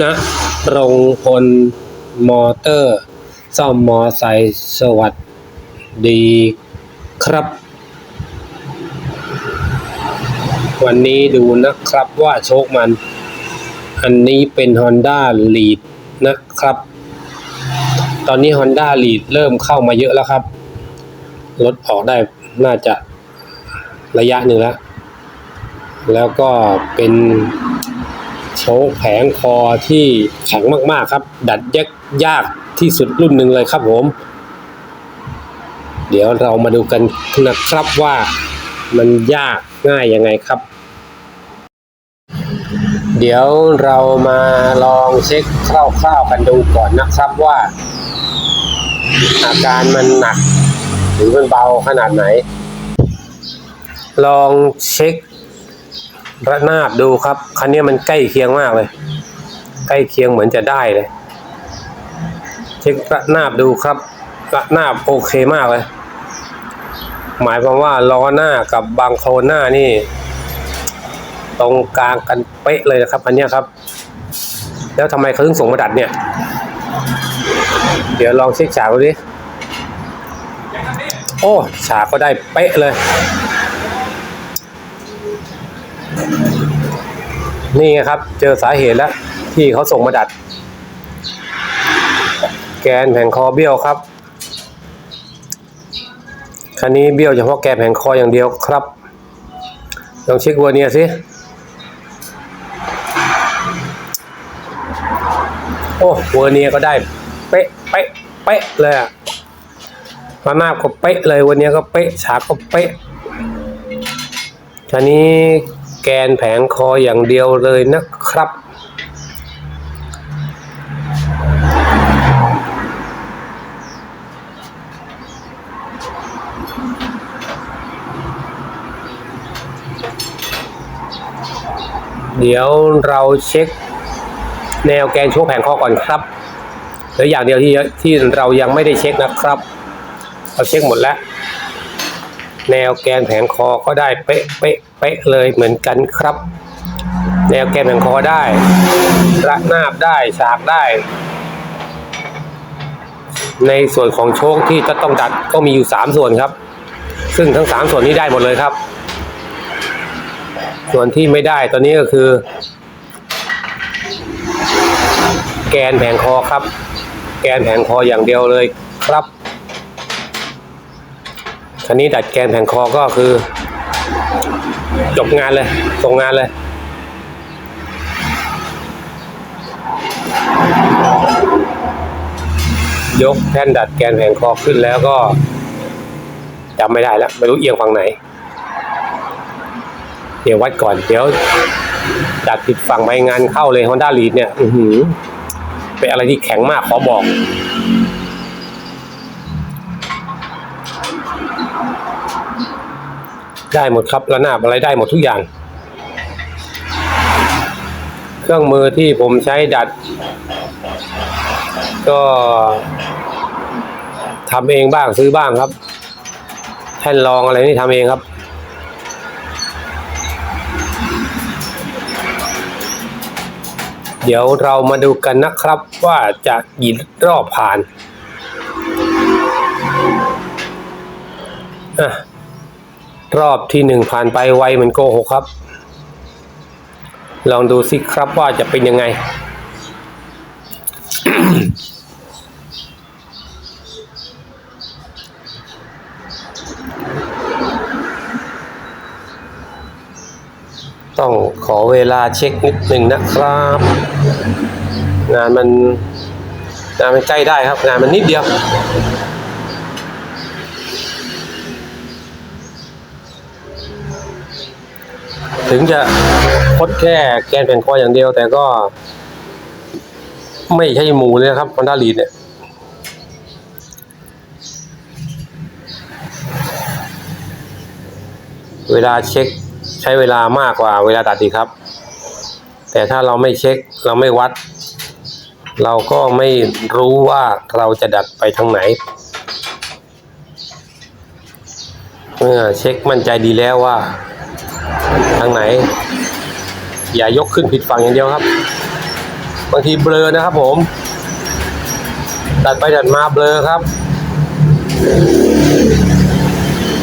ณรงพลมอเตอร์ ซ่อมมอไซค์สวัสดีครับ วันนี้ดูนะครับว่าโชคมัน อันนี้เป็น Honda Lead นะครับ ตอนนี้ Honda Lead เริ่มเข้ามาเยอะแล้วครับ รถออกได้น่าจะระยะหนึ่งแล้ว แล้วก็เป็น โชคแผงคอที่แข็งมากๆครับ ดัดแยกยากที่สุดรุ่นหนึ่งเลยครับผม เดี๋ยวเรามาดูกันนะครับว่ามันยากง่ายยังไงครับ เดี๋ยวเรามาลองเช็คคร่าวๆกันดูก่อนนะครับว่า อาการมันหนัก หรือมันเบาขนาดไหน ลองเช็ค ระนาบดูครับ คันนี้มันใกล้เคียงมากเลย ใกล้เคียงเหมือนจะได้เลย เช็คระนาบดูครับ ระนาบโอเคมากเลย หมายความว่าล้อหน้ากับบางโคลนหน้านี่ ตรงกลางกันเป๊ะเลยนะครับ อันนี้ครับ แล้วทำไมเขาถึงส่งมาดัดเนี่ย เดี๋ยวลองเช็คฉากดูดิโอ้ฉากก็ได้เป๊ะเลย นี่ครับ เจอสาเหตุแล้ว ที่เขาส่งมาดัด แกนแผงคอเบี้ยวครับ คันนี้เบี้ยวเฉพาะแกนแผงคออย่างเดียวครับ ลองเช็ควัวเนียสิ โอ้เวอร์เนียก็ได้ เป๊ะเป๊ะเป๊ะเลยอะมาหน้าก็เป๊ะเลยวันนี้ก็เป๊ะฉากก็เป๊ะทีนี้ แกนแผงคออย่างเดียวเลยนะครับ เดี๋ยวเราเช็คแนวแกนโชว์แผงคอก่อนครับเหลืออย่างเดียวที่ที่เรายังไม่ได้เช็คนะครับ เราเช็คหมดแล้ว แนวแกนแผงคอก็ได้เป๊ะเป๊ะเป๊ะเลยเหมือนกันครับ แนวแกนแผงคอได้ระนาบได้ฉากได้ ในส่วนของโชคที่จะต้องดัดก็มีอยู่สามส่วนครับ ซึ่งทั้งสามส่วนนี้ได้หมดเลยครับ ส่วนที่ไม่ได้ตอนนี้ก็คือ แกนแผงคอครับ แกนแผงคออย่างเดียวเลยครับ คันนี้ดัดแกนแผงคอก็คือ จบงานเลยส่งงานเลย ยกแท่นดัดแกนแผงคอขึ้นแล้วก็จำไม่ได้แล้วไม่รู้เอียงฝั่งไหน เดี๋ยววัดก่อนเดี๋ยวดัดผิดฝั่งไปงานเข้าเลย Honda Lead เนี่ย อือหือเป็นอะไรที่แข็งมากขอบอก ได้หมดครับระนาบอะไรได้หมดทุกอย่าง เครื่องมือที่ผมใช้ดัด ก็ทำเองบ้างซื้อบ้างครับ แท่นรองอะไรนี่ทำเองครับเดี๋ยวเรามาดูกันนะครับว่าจะกี่รอบผ่านอะ รอบที่หนึ่งผ่านไปไวเหมือนโกหกครับ ลองดูสิครับว่าจะเป็นยังไง ต้องขอเวลาเช็คนิดหนึ่งนะครับ งานมันงานมันใกล้ได้ครับ งานมันนิดเดียว ถึงจะพดแค่แกนแผ่นคออย่างเดียว แต่ก็ ไม่ใช่หมูเลยนะครับคอนด้าลีดเนี่ยเวลาเช็คใช้เวลามากกว่าเวลาตัดดีครับ แต่ถ้าเราไม่เช็คเราไม่วัด เราก็ไม่รู้ว่าเราจะดัดไปทางไหน เมื่อเช็คมั่นใจดีแล้วว่า ทางไหน อย่ายกขึ้นผิดฝั่งอย่างเดียวครับ บางทีเบลอนะครับผมดัดไปดัดมาเบลอครับ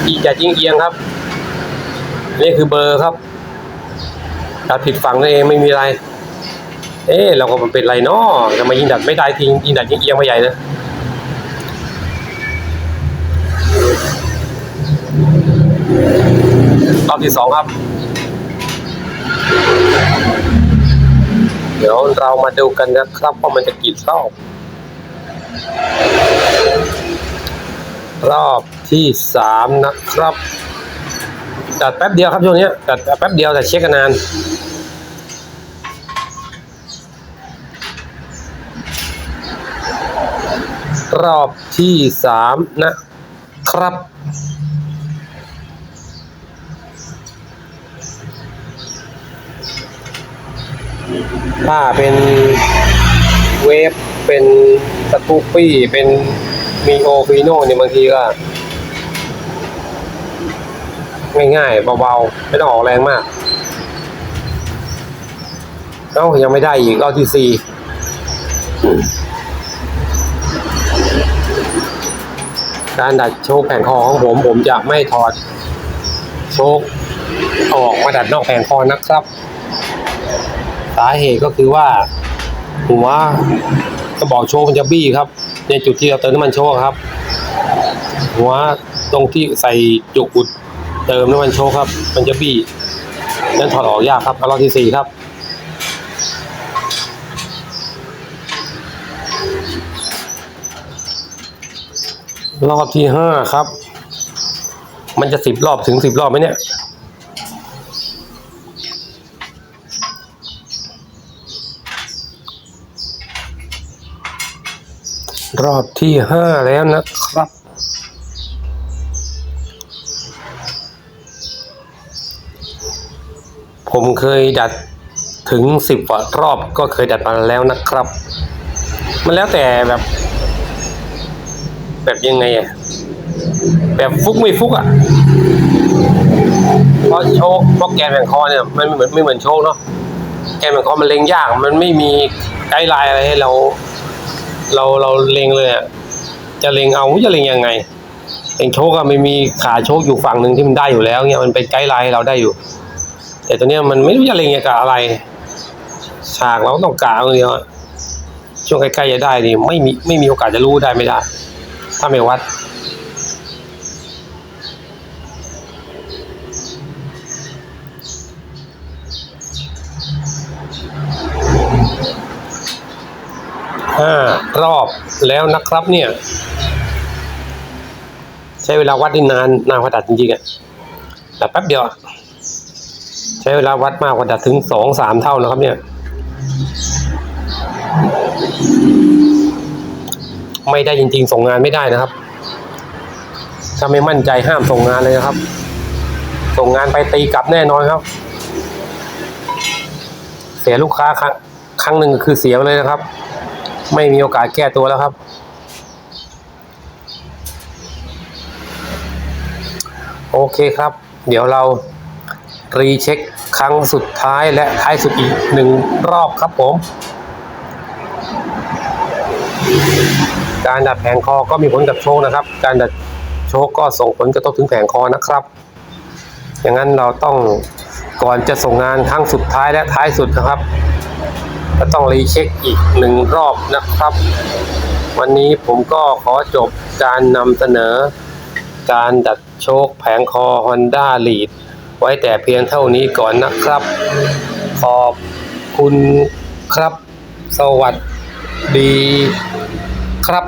อีจะจริงเอียงครับ นี่คือเบลอครับดัดผิดฝั่งนั่นเองไม่มีอะไร เอ๊ะเราก็มันเป็นไรเนาะทำไมยิงดัดไม่ได้ทิ้งยิงดัดยิงเอียงไปใหญ่เลย รอบที่สองครับ เดี๋ยวเรามาดูกันนะครับว่ามันจะกี่รอบ รอบที่สามนะครับตัดแป๊บเดียวครับช่วงนี้ตัดแป๊บเดียวแต่เช็คกันนานรอบที่สามนะครับ ถ้าเป็นเวฟเป็นสกูปปี้เป็นมีโอฟีโน่เนี่ยบางทีก็ง่ายๆเบาๆ ไม่ต้องออกแรงมากเอ้ายังไม่ได้อีกรอบที่สี่การดัดโชคแผงคอของผม ผมจะไม่ถอด โชคออกมาดัดนอกแผงคอนะครับ สาเหตุก็คือว่า หัวกระบอกโชคมันจะบี้ครับ ในจุดที่เราเติมน้ำมันโชคครับ หัวตรงที่ใส่จุกอุดเติมน้ำมันโชคครับ มันจะบี้นั้นถอดออกยากครับรอบที่สี่ครับรอบที่ห้าครับ มันจะสิบรอบถึงสิบรอบไหมเนี่ย รอบที่ห้าแล้วนะครับ ผมเคยดัดถึงสิบกว่ารอบก็เคยดัดมาแล้วนะครับ มันแล้วแต่แบบ แบบยังไงอะแบบฟุกไม่ฟุกอะเพราะโชคเพราะแกนแผงคอเนี่ยมันไม่เหมือนไม่เหมือนโชคเนาะแกนแผงคอมันเล็งยาก มันไม่มีไกด์ไลน์อะไรให้เรา เราเราเล็งเลยอะจะเล็งเอาจะเล็งยังไงเล็งโชคอะไม่มีขาโชคอยู่ฝั่งหนึ่งที่มันได้อยู่แล้วเนี่ยมันเป็นไกด์ไลน์ให้เราได้อยู่ แต่ตัวเนี้ยมันไม่รู้จะเล็งกับอะไรฉากเราต้องกะเอาเดียวช่วงใกล้ๆจะได้นี่ไม่มีไม่มีโอกาสจะรู้ได้ไม่ได้ ถ้าไม่วัด ห้ารอบ แล้วนะครับเนี่ย ใช้เวลาวัดนี่นานนานกว่าดัดจริงๆอะแต่แป๊บเดียวใช้เวลาวัดมากกว่าดัดถึงสองสามเท่านะครับ เนี่ย ไม่ได้จริง ๆ ส่งงานไม่ได้นะครับ ถ้าไม่มั่นใจห้ามส่งงานเลยนะครับ ส่งงานไปตีกลับแน่นอนครับ เสียลูกค้าครั้งครั้งหนึ่งคือเสียเลยนะครับ ไม่มีโอกาสแก้ตัวแล้วครับ โอเคครับ เดี๋ยวเรารีเช็คครั้งสุดท้ายและท้ายสุดอีกหนึ่งรอบครับผม การดัดแผงคอก็มีผลกับโชคนะครับ การดัดโชคก็ส่งผลกระทบถึงแผงคอนะครับ อย่างนั้นเราต้องก่อนจะส่งงานครั้งสุดท้ายและท้ายสุดนะครับ ก็ต้องรีเช็คอีกหนึ่งรอบนะครับ วันนี้ผมก็ขอจบการนำเสนอ การดัดโชคแผงคอ Honda Lead ไว้แต่เพียงเท่านี้ก่อนนะครับ ขอบคุณครับ สวัสดีครับ